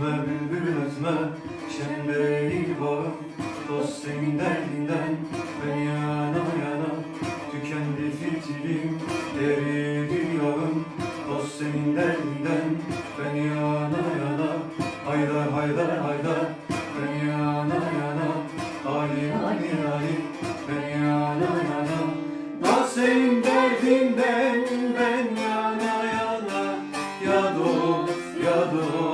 etme Çemberi bağım Dost senin derdinden. Ben yana yana Tükendi fitilim Eridi yağım Dost senin derdinden. Ben yana yana Haydar haydar haydar. Ben yana yana Ali Ali Ali Ben yana yana Dost senin derdinden. Ben yana yana Ya dost ya dost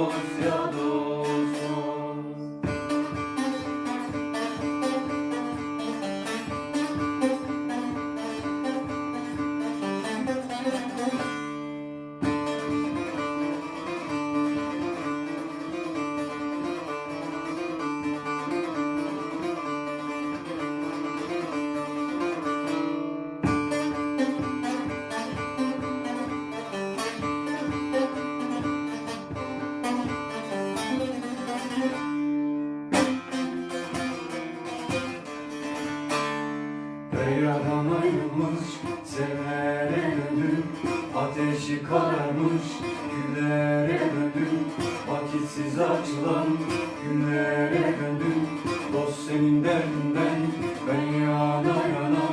Deryadan ayrılmış Sevmere döndüm Ateşi kararmış Güllere döndüm Vakitsiz açılan Günlere döndüm Dost senin derdinden Ben yana yana.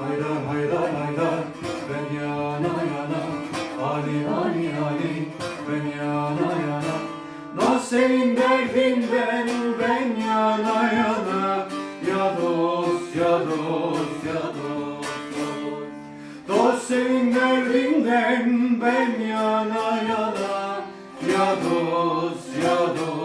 Haydar haydar haydar Ben yana yana. Ali Ali Ali Ben yana yana. Dost senin derdinden Ben yana yana. Ya dost ya dost Senle ben yana yana Ya dost ya dost.